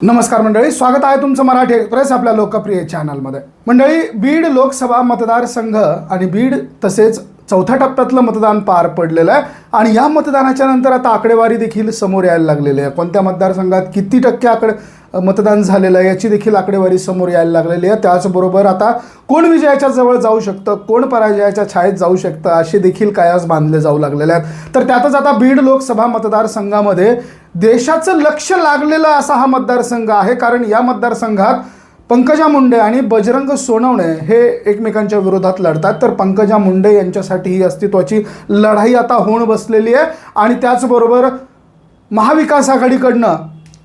नमस्कार मंडळी स्वागत आहे तुमचं मराठी एक्सप्रेस आपल्या लोकप्रिय चॅनलमध्ये. मंडळी बीड लोकसभा मतदारसंघ आणि बीड तसेच चौथ्या टप्प्यातलं मतदान पार पडलेलं आहे. आणि या मतदानाच्या नंतर आता आकडेवारी देखील समोर यायला लागलेली आहे. कोणत्या मतदारसंघात किती टक्के आकडे मतदान झालेलं आहे याची देखील आकडेवारी समोर यायला लागलेली आहे. त्याचबरोबर आता कोण विजयाच्या जवळ जाऊ शकतं कोण पराजयाच्या छायेत जाऊ शकतं असे देखील कायास बांधले जाऊ लागलेले आहेत. तर त्यातच आता बीड लोकसभा मतदारसंघामध्ये देशाचं लक्ष लागलेलं असा हा मतदारसंघ आहे. कारण या मतदारसंघात पंकजा मुंडे आणि बजरंग सोनवणे हे एकमेकांच्या विरोधात लढतात. तर पंकजा मुंडे यांच्यासाठी ही अस्तित्वाची लढाई आता होऊन बसलेली आहे. आणि त्याचबरोबर महाविकास आघाडीकडनं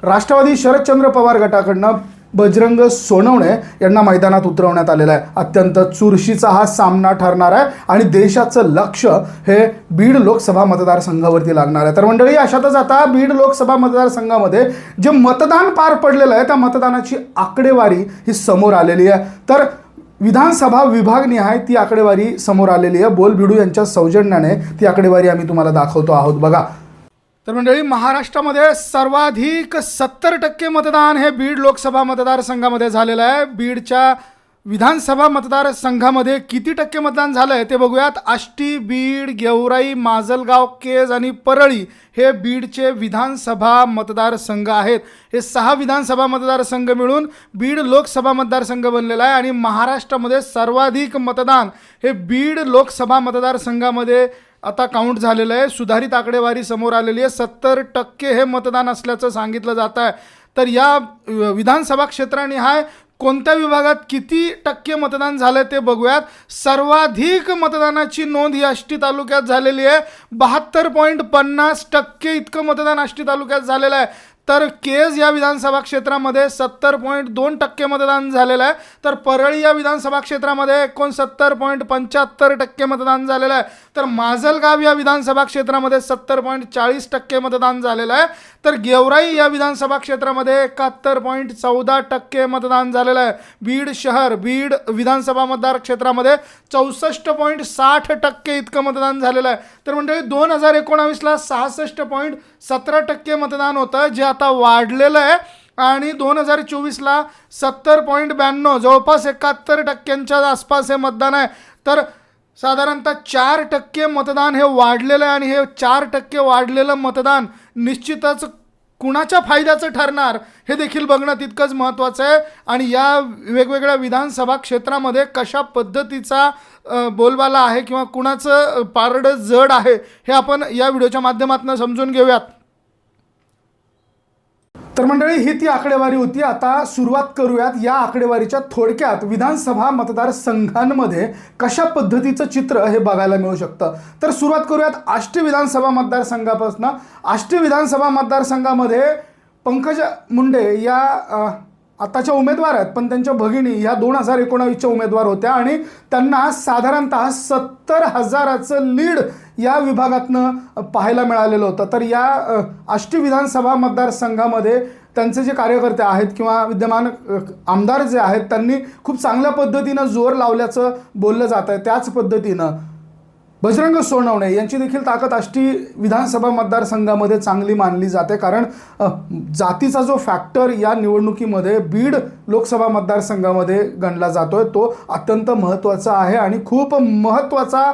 राष्ट्रवादी शरदचंद्र पवार गटाकडनं बजरंग सोनवणे यांना मैदानात उतरवण्यात आलेला आहे. अत्यंत चुरशीचा हा सामना ठरणार आहे आणि देशाचं लक्ष हे बीड लोकसभा मतदारसंघावरती लागणार आहे. तर मंडळी अशातच आता बीड लोकसभा मतदारसंघामध्ये जे मतदान पार पडलेलं आहे त्या मतदानाची आकडेवारी ही समोर आलेली आहे. तर विधानसभा विभागनिहाय ती आकडेवारी समोर आलेली आहे. बोल बिडू यांच्या सौजन्याने ती आकडेवारी आम्ही तुम्हाला दाखवतो आहोत. बघा तर मंडळी महाराष्ट्रामध्ये सर्वाधिक सत्तर टक्के मतदान हे बीड लोकसभा मतदारसंघामध्ये झालेलं आहे. बीडच्या विधानसभा मतदारसंघामध्ये किती टक्के मतदान झालं आहे ते बघूयात. आष्टी बीड गेवराई माजलगाव केज आणि परळी हे बीडचे विधानसभा मतदारसंघ आहेत. हे सहा विधानसभा मतदारसंघ मिळून बीड लोकसभा मतदारसंघ बनलेला आहे आणि महाराष्ट्रामध्ये सर्वाधिक मतदान हे बीड लोकसभा मतदारसंघामध्ये आता काउंट झालेलं आहे. सुधारित आकडेवारी समोर आलेली आहे. सत्तर टक्के हे मतदान असल्याचं सांगितलं जात आहे. तर या विधानसभा क्षेत्राने हाय कोणत्या विभागात किती टक्के मतदान झालं ते बघूयात. सर्वाधिक मतदानाची नोंद ही आष्टी तालुक्यात झालेली आहे. बहात्तर पॉईंट पन्नास टक्के इतकं मतदान आष्टी तालुक्यात झालेलं आहे. तर केज या विधानसभा क्षेत्रामध्ये सत्तर पॉईंट दोन टक्के मतदान झालेलं आहे. तर परळी या विधानसभा क्षेत्रामध्ये एकोणसत्तर पॉईंट पंच्याहत्तर टक्के मतदान झालेलं आहे. तर माजलगाव या विधानसभा क्षेत्रामध्ये सत्तर पॉईंट चाळीस टक्के मतदान झालेलं आहे. तर गेवराई या विधानसभा क्षेत्रामध्ये एकाहत्तर पॉईंट चौदा टक्के मतदान झालेलं आहे. बीड शहर बीड विधानसभा मतदार क्षेत्रामध्ये चौसष्ट पॉईंट साठ टक्के इतकं मतदान झालेलं आहे. तर मंडळी दोन हजार एकोणावीसला सहासष्ट पॉईंट सतरा टक्के मतदान होतं. जे आता वाढलेलं आहे. आणि दोन हजार चोवीसला सत्तर पॉईंट ब्याण्णव जवळपास एकाहत्तर टक्क्यांच्या आसपास हे मतदान आहे. तर साधारणतः चार टक्के मतदान हे वाढलेलं आहे आणि हे चार टक्के वाढलेलं मतदान निश्चितच कुणाच्या फायद्याचं ठरणार हे देखील बघणं तितकंच महत्त्वाचं आहे. आणि या वेगवेगळ्या विधानसभा क्षेत्रामध्ये कशा पद्धतीचा बोलबाला आहे किंवा कुणाचं पारडं जड आहे हे आपण या व्हिडिओच्या माध्यमातून समजून घेऊयात. तर मंडळी ही ती आकडेवारी होती. आता सुरुवात करूयात. या आकडेवारीच्या थोडक्यात विधानसभा मतदारसंघांमध्ये कशा पद्धतीचं चित्र हे बघायला मिळू शकतं? तर सुरुवात करूयात आष्टी विधानसभा मतदारसंघापासून. आष्टी विधानसभा मतदारसंघामध्ये पंकजा मुंडे या आताच्या उमेदवार आहेत पण त्यांच्या भगिनी ह्या दोन हजार एकोणावीसच्या उमेदवार होत्या आणि त्यांना साधारणतः सत्तर हजाराचं लीड या विभागातनं पाहायला मिळालेलं होतं. तर या आष्टी विधानसभा मतदारसंघामध्ये त्यांचे जे कार्यकर्ते आहेत किंवा विद्यमान आमदार जे आहेत त्यांनी खूप चांगल्या पद्धतीनं जोर लावल्याचं बोललं जात आहे त्याच पद्धतीनं बजरंग सोनवणे यांची देखील ताकद आष्टी विधानसभा मतदारसंघामध्ये चांगली मानली जाते. कारण जातीचा जो फॅक्टर या निवडणुकीमध्ये बीड लोकसभा मतदारसंघामध्ये गणला जातोय. तो अत्यंत महत्त्वाचा आहे आणि खूप महत्त्वाचा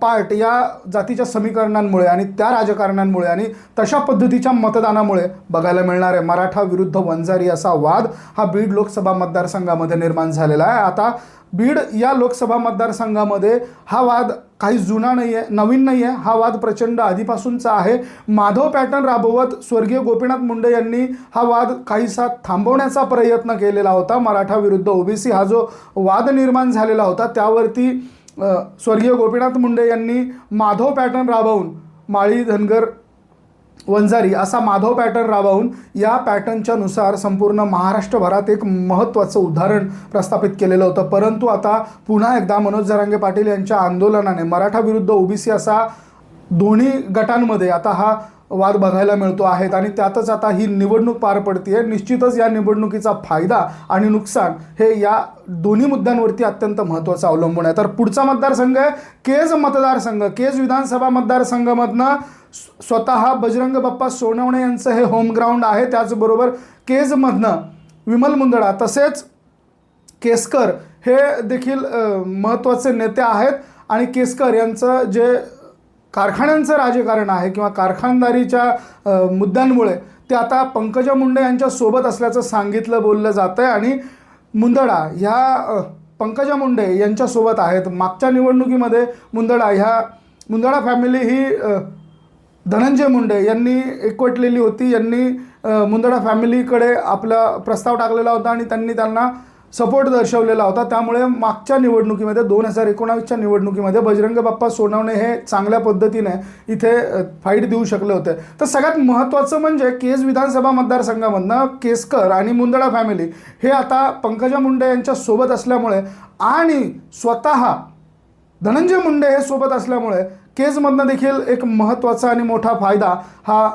पार्ट या जातीच्या समीकरणांमुळे आणि त्या राजकारणांमुळे आणि तशा पद्धतीच्या मतदानामुळे बघायला मिळणार आहे. मराठा विरुद्ध वंजारी असा वाद हा बीड लोकसभा मतदारसंघामध्ये निर्माण झालेला आहे. आता बीड या लोकसभा मतदारसंघामध्ये हा वाद काही जुना नाही आहे नवीन नाही आहे हा वाद प्रचंड आधीपासूनचा आहे. माधव पॅटर्न राबवत स्वर्गीय गोपीनाथ मुंडे यांनी हा वाद काहीसा थांबवण्याचा प्रयत्न केला. केलेला होता. मराठा विरुद्ध ओबीसी हा जो वाद निर्माण झालेला होता त्यावरती स्वर्गीय गोपीनाथ मुंडे यांनी माधव पॅटर्न राबवून माळी धनगर वंजारी असा माधव पॅटर्न राबवून या पॅटर्नच्या नुसार संपूर्ण महाराष्ट्रभरात एक महत्त्वाचं उदाहरण प्रस्थापित केलेलं होतं. परंतु आता पुन्हा एकदा मनोज जरांगे पाटील यांच्या आंदोलनाने मराठा विरुद्ध ओबीसी असा दोन्ही गटांमध्ये आता हा वाद बघायला मिळतो आहेत आणि त्यातच आता ही निवडणूक पार पडते निश्चितच या निवडणुकीचा फायदा आणि नुकसान हे या दोन्ही मुद्द्यांवरती अत्यंत महत्त्वाचं अवलंबून आहे. तर पुढचा मतदारसंघ आहे केज मतदारसंघ. केज विधानसभा मतदारसंघामधनं स्वतः बजरंग बाप्पा सोनवणे यांचं हे होमग्राऊंड आहे. त्याचबरोबर केजमधनं विमल मुंदडा तसेच केसकर हे देखील महत्त्वाचे नेते आहेत. आणि केसकर यांचं जे कारखान्यांचं राजकारण आहे किंवा कारखानदारीच्या मुद्द्यांमुळे ते आता पंकजा मुंडे यांच्या सोबत असल्याचं सांगितलं बोललं जातं आहे आणि मुंदडा ह्या पंकजा मुंडे यांच्यासोबत आहेत. मागच्या निवडणुकीमध्ये मुंदडा ह्या मुंदडा फॅमिली ही धनंजय मुंडे यांनी एकवटलेली होती. यांनी मुंदडा फॅमिलीकडे आपला प्रस्ताव टाकलेला होता आणि त्यांनी त्यांना सपोर्ट दर्शवलेला होता. त्यामुळे मागच्या निवडणुकीमध्ये दोन हजार एकोणावीसच्या निवडणुकीमध्ये बजरंग बाप्पा सोनवणे हे चांगल्या पद्धतीने इथे फाईट देऊ शकले होते. तर सगळ्यात महत्त्वाचं म्हणजे केज विधानसभा मतदारसंघामधनं केसकर आणि मुंदडा फॅमिली हे आता पंकजा मुंडे यांच्या सोबत असल्यामुळे आणि स्वतः धनंजय मुंडे हे सोबत असल्यामुळे केजमधनं देखील एक महत्त्वाचा आणि मोठा फायदा हा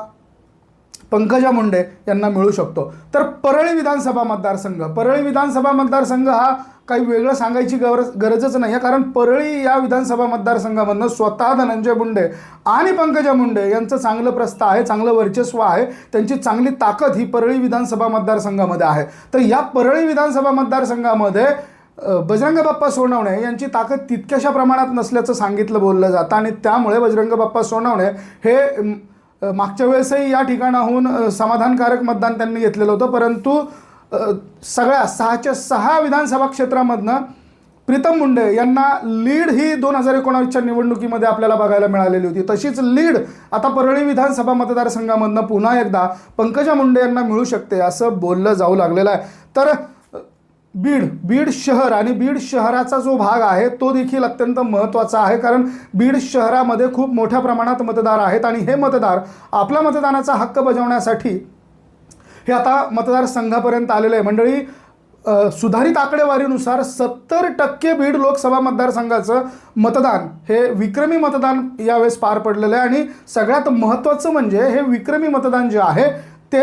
पंकजा मुंडे यांना मिळू शकतो. तर परळी विधानसभा मतदारसंघ परळी विधानसभा मतदारसंघ हा काही वेगळं सांगायची गरज गरजच नाही आहे कारण परळी या विधानसभा मतदारसंघामधनं स्वतः धनंजय मुंडे आणि पंकजा मुंडे यांचं चांगलं प्रस्थ आहे चांगलं वर्चस्व आहे त्यांची चांगली ताकद ही परळी विधानसभा मतदारसंघामध्ये आहे. तर या परळी विधानसभा मतदारसंघामध्ये बजरंग बाप्पा सोनवणे यांची ताकद तितक्याशा प्रमाणात नसल्याचं सांगितलं बोललं जातं आणि त्यामुळे बजरंग बाप्पा सोनवणे हे मागच्या वेळेसही या ठिकाणाहून समाधानकारक मतदान त्यांनी घेतलेलं होतं. परंतु सगळ्या सहाच्या सहा विधानसभा क्षेत्रामधनं प्रीतम मुंडे यांना लीड ही दोन हजार एकोणावीसच्या निवडणुकीमध्ये आपल्याला बघायला मिळालेली होती. तशीच लीड आता परळी विधानसभा मतदारसंघामधनं पुन्हा एकदा पंकजा मुंडे यांना मिळू शकते असं बोललं जाऊ लागलेलं आहे. तर बीड बीड शहर आणि बीड शहराचा जो भाग आहे तो देखील अत्यंत महत्त्वाचा आहे. कारण बीड शहरामध्ये खूप मोठ्या प्रमाणात मतदार आहेत आणि हे मतदार आपला मतदानाचा हक्क बजावण्यासाठी हे आता मतदारसंघापर्यंत आलेलं आहे. मंडळी सुधारित आकडेवारीनुसार सत्तर टक्के बीड लोकसभा मतदारसंघाचं मतदान हे विक्रमी मतदान यावेळेस पार पडलेलं आहे. आणि सगळ्यात महत्त्वाचं म्हणजे हे विक्रमी मतदान जे आहे ते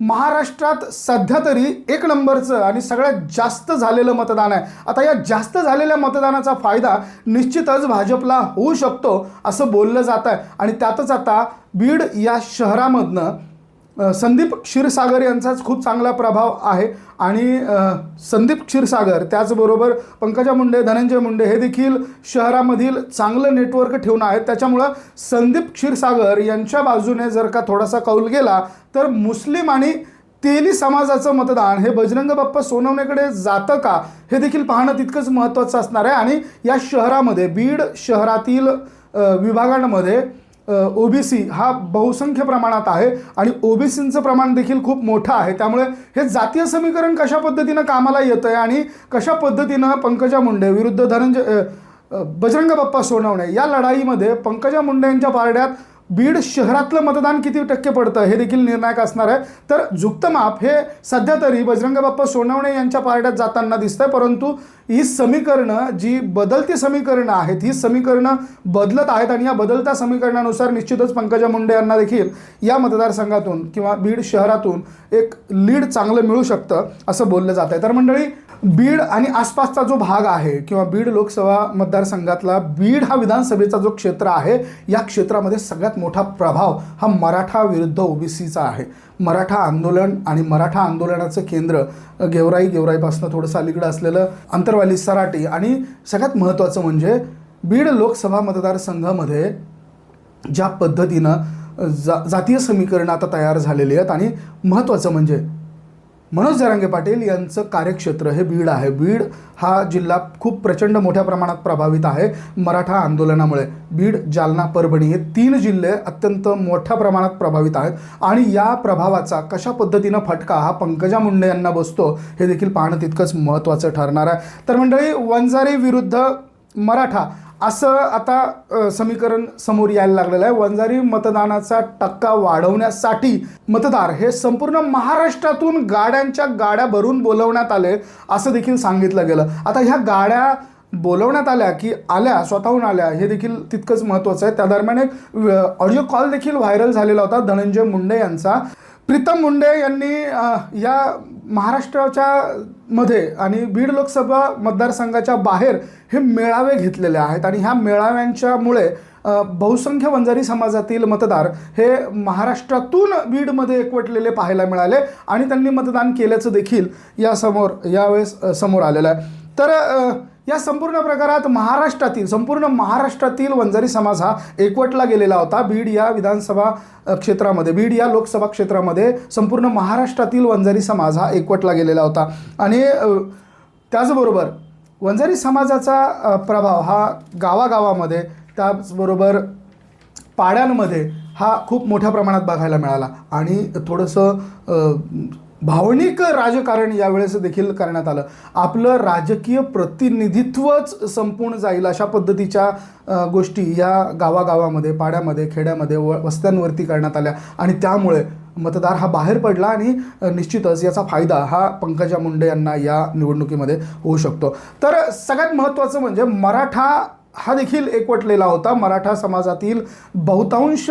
महाराष्ट्रात सध्या तरी एक नंबरचं आणि सगळ्यात जास्त झालेलं मतदान आहे. आता या जास्त झालेल्या मतदानाचा फायदा निश्चितच भाजपला होऊ शकतो असं बोललं जात आहे आणि त्यातच आता बीड या शहरामधनं संदीप क्षीरसागर यांचाच खूप चांगला प्रभाव आहे. आणि संदीप क्षीरसागर त्याचबरोबर पंकजा मुंडे धनंजय मुंडे हे देखील शहरामधील चांगलं नेटवर्क ठेवून आहेत. त्याच्यामुळं संदीप क्षीरसागर यांच्या बाजूने जर का थोडासा कौल गेला तर मुस्लिम आणि तेली समाजाचं मतदान हे बजरंग बाप्पा सोनवणेकडे जातं का हे देखील पाहणं तितकंच महत्त्वाचं असणार आहे. आणि या शहरामध्ये बीड शहरातील विभागांमध्ये ओबीसी हा बहुसंख्य प्रमाणात आहे आणि ओबीसींचं प्रमाण देखील खूप मोठं आहे. त्यामुळे हे जातीय समीकरण कशा पद्धतीनं कामाला येतं आहे आणि कशा पद्धतीनं पंकजा मुंडे विरुद्ध धनंजय बजरंग बाप्पा सोनवणे या लढाईमध्ये पंकजा मुंडे यांच्या पारड्यात बीड शहरातलं मतदान किती टक्के पडतं हे देखील निर्णायक असणार आहे. तर झुकतं माप हे सध्या तरी बजरंग बाप्पा सोनवणे यांच्या पारड्यात जाताना दिसतंय परंतु ही समीकरणं जी बदलती समीकरणं आहेत ही समीकरणं बदलत आहेत आणि या बदलत्या समीकरणानुसार निश्चितच पंकजा मुंडे यांना देखील या मतदारसंघातून किंवा बीड शहरातून एक लीड चांगलं मिळू शकतं असं बोललं जात आहे. तर मंडळी बीड आणि आसपासचा जो भाग आहे किंवा बीड लोकसभा मतदारसंघातला बीड हा विधानसभेचा जो क्षेत्र आहे या क्षेत्रामध्ये सगळ्यात मोठा प्रभाव हा मराठा विरुद्ध ओबीसीचा आहे. मराठा आंदोलन आणि मराठा आंदोलनाचं केंद्र गेवराई गेवराईपासून थोडंसं अलीकडं असलेलं अंतरवाली सराटी आणि सगळ्यात महत्त्वाचं म्हणजे बीड लोकसभा मतदारसंघामध्ये ज्या पद्धतीनं जा जातीय समीकरणं आता तयार झालेली आहेत आणि महत्त्वाचं म्हणजे मनोज जरांगे पाटील यांचं कार्यक्षेत्र हे बीड आहे. बीड हा जिल्हा खूप प्रचंड मोठ्या प्रमाणात प्रभावित आहे मराठा आंदोलनामुळे. बीड जालना परभणी हे तीन जिल्हे अत्यंत मोठ्या प्रमाणात प्रभावित आहेत आणि या प्रभावाचा कशा पद्धतीनं फटका हा पंकजा मुंडे यांना बसतो हे देखील पाहणं तितकंच महत्त्वाचं ठरणार आहे. तर मंडळी वंजारी विरुद्ध मराठा असं आता समीकरण समोर यायला लागलेलं आहे. वंजारी मतदानाचा टक्का वाढवण्यासाठी मतदार हे संपूर्ण महाराष्ट्रातून गाड्यांच्या गाड्या भरून बोलवण्यात आले असं देखील सांगितलं गेलं. आता ह्या गाड्या बोलवण्यात आल्या की आल्या स्वतःहून आल्या हे देखील तितकंच महत्त्वाचं आहे. त्या दरम्यान एक ऑडिओ कॉल देखील व्हायरल झालेला होता. धनंजय मुंडे यांचा. प्रीतम मुंडे यांनी या महाराष्ट्राच्या मध्ये आणि बीड लोकसभा मतदारसंघाच्या बाहेर हे मेळावे घेतलेले आहेत आणि ह्या मेळाव्यांच्यामुळे बहुसंख्य वंजारी समाजातील मतदार हे महाराष्ट्रातून बीडमध्ये एकवटलेले पाहायला मिळाले आणि त्यांनी मतदान केल्याचं देखील यासमोर यावेळेस समोर आलेलं आहे. तर या संपूर्ण प्रकारात महाराष्ट्रातील संपूर्ण महाराष्ट्रातील वंजारी समाज हा एकवटला गेलेला होता. बीड या विधानसभा क्षेत्रामध्ये बीड या लोकसभा क्षेत्रामध्ये संपूर्ण महाराष्ट्रातील वंजारी समाज हा एकवटला गेलेला होता. आणि त्याचबरोबर वंजारी समाजाचा प्रभाव हा गावागावामध्ये त्याचबरोबर पाड्यांमध्ये हा खूप मोठ्या प्रमाणात बघायला मिळाला. आणि थोडंसं भावनिक राजकारण यावेळेस देखील करण्यात आलं. आपलं राजकीय प्रतिनिधित्वच संपून जाईल अशा पद्धतीच्या गोष्टी या गावागावामध्ये पाड्यामध्ये खेड्यामध्ये व वस्त्यांवरती करण्यात आल्या. आणि त्यामुळे मतदार हा बाहेर पडला आणि निश्चितच याचा फायदा हा पंकजा मुंडे यांना या निवडणुकीमध्ये होऊ शकतो. तर सगळ्यात महत्त्वाचं म्हणजे मराठा हा देखील एकवटलेला होता. मराठा समाजातील बहुतांश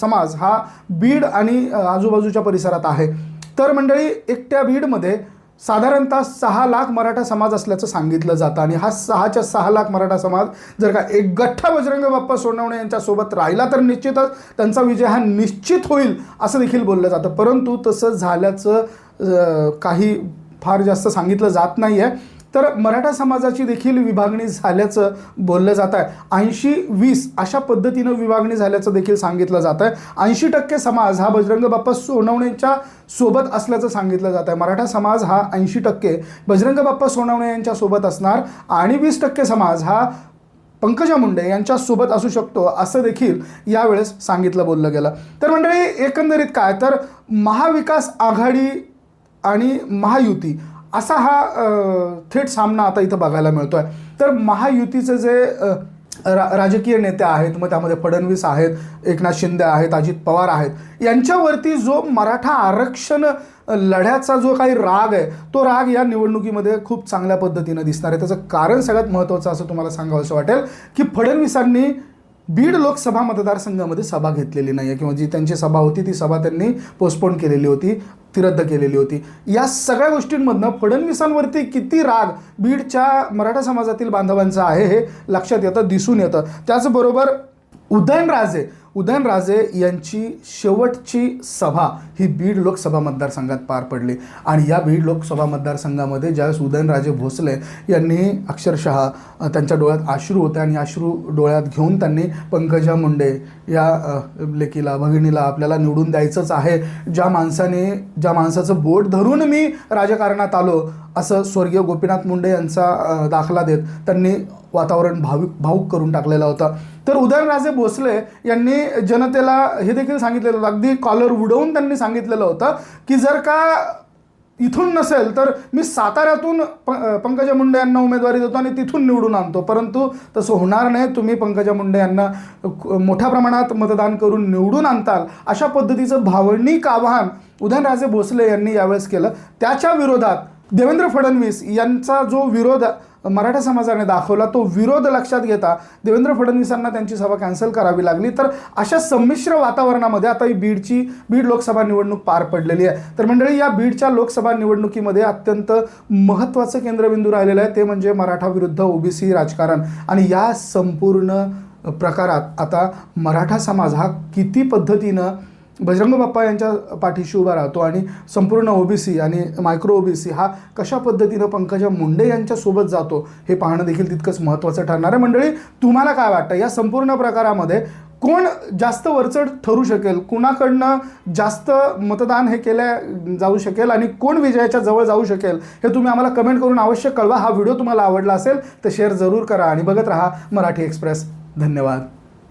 समाज हा बीड आणि आजूबाजूच्या परिसरात आहे. तर मंडळी एकट्या बीडमध्ये साधारणतः सहा लाख मराठा समाज असल्याचं सांगितलं जातं. आणि हा सहाच्या सहा लाख मराठा समाज जर का एक गठ्ठा बजरंग बाप्पा सोनवणे यांच्यासोबत राहिला तर निश्चितच त्यांचा विजय हा निश्चित होईल असं देखील बोललं जातं. परंतु तसं झाल्याचं काही फार जास्त सांगितलं जात नाही आहे तर मराठा समाजाची देखील विभागणी झाल्याचं बोललं जात आहे. ऐंशी वीस अशा पद्धतीनं विभागणी झाल्याचं देखील सांगितलं जात आहे. ऐंशी टक्के समाज हा बजरंग बाप्पा सोनवणेच्या सोबत असल्याचं सांगितलं जात आहे. मराठा समाज हा ऐंशी टक्के बजरंग बाप्पा सोनवणे यांच्या सोबत असणार आणि वीस टक्के समाज हा पंकजा मुंडे यांच्या सोबत असू शकतो असं देखील यावेळेस सांगितलं बोललं गेलं. तर मंडळी एकंदरीत काय? तर महाविकास आघाडी आणि महायुती असा हा थेट सामना आता इथं बघायला मिळतो आहे तर महायुतीचं जे रा राजकीय नेते आहेत मग त्यामध्ये फडणवीस आहेत एकनाथ शिंदे आहेत अजित पवार आहेत यांच्यावरती जो मराठा आरक्षण लढ्याचा जो काही राग आहे तो राग या निवडणुकीमध्ये खूप चांगल्या पद्धतीनं दिसणार आहे. त्याचं कारण सगळ्यात महत्त्वाचं असं तुम्हाला सांगावं असं वाटेल की फडणवीसांनी बीड लोकसभा मतदारसंघामध्ये सभा घेतलेली नाही आहे किंवा जी त्यांची सभा होती ती सभा त्यांनी पोस्टपोन केलेली होती ती रद्द केलेली होती. या सगळ्या गोष्टींमधनं फडणवीसांवरती किती राग बीडच्या मराठा समाजातील बांधवांचा आहे हे लक्षात येतं दिसून येतं. त्याचबरोबर उदयनराजे उदयनराजे यांची शेवटची सभा ही बीड लोकसभा मतदारसंघात पार पडली. आणि या बीड लोकसभा मतदारसंघामध्ये ज्यावेळेस उदयनराजे भोसले यांनी अक्षरशः त्यांच्या डोळ्यात अश्रू होते आणि अश्रू डोळ्यात घेऊन त्यांनी पंकजा मुंडे या लेकीला भगिनीला आपल्याला निवडून द्यायचंच आहे. ज्या माणसाने ज्या माणसाचं बोट धरून मी राजकारणात आलो असं स्वर्गीय गोपीनाथ मुंडे यांचा दाखला देत त्यांनी वातावरण भाविक भाऊक करून टाकलेलं होतं. तर उदयनराजे भोसले यांनी जनतेला हे देखील सांगितलेलं होतं. अगदी कॉलर उडवून त्यांनी सांगितलेलं होतं की जर का इथून नसेल तर मी साताऱ्यातून प पंकजा मुंडे यांना उमेदवारी देतो आणि तिथून निवडून आणतो. परंतु तसं होणार नाही. तुम्ही पंकजा मुंडे यांना मोठ्या प्रमाणात मतदान करून निवडून आणताल. अशा पद्धतीचं भावनिक आवाहन उदयनराजे भोसले यांनी यावेळेस केलं. त्याच्या विरोधात देवेंद्र फडणवीस यांचा जो विरोध मराठा समाजाने दाखवला तो विरोध लक्षात घेता देवेंद्र फडणवीसांना त्यांची सभा कॅन्सल करावी लागली. तर अशा संमिश्र वातावरणामध्ये आता ही बीडची बीड लोकसभा निवडणूक पार पडलेली आहे. तर मंडळी या बीडच्या लोकसभा निवडणुकीमध्ये अत्यंत महत्त्वाचं केंद्रबिंदू राहिलेलं आहे. ते म्हणजे मराठा विरुद्ध ओबीसी राजकारण. आणि या संपूर्ण प्रकारात आता मराठा समाज हा किती पद्धतीनं बजरंग बाप्पा यांच्या पाठीशी उभा राहतो आणि संपूर्ण ओबीसी आणि मायक्रो ओबीसी हा कशा पद्धतीनं पंकजा मुंडे यांच्या सोबत जातो हे पाहणं देखील तितकंच महत्त्वाचं ठरणार आहे. मंडळी तुम्हाला काय वाटतं? या संपूर्ण प्रकारामध्ये कोण जास्त वरचढ ठरू शकेल? कुणाकडनं जास्त मतदान हे केलं जाऊ शकेल आणि कोण विजयाच्या जवळ जाऊ शकेल? हे तुम्ही आम्हाला कमेंट करून अवश्य कळवा. हा व्हिडिओ तुम्हाला आवडला असेल तर शेअर जरूर करा आणि बघत राहा मराठी एक्सप्रेस. धन्यवाद.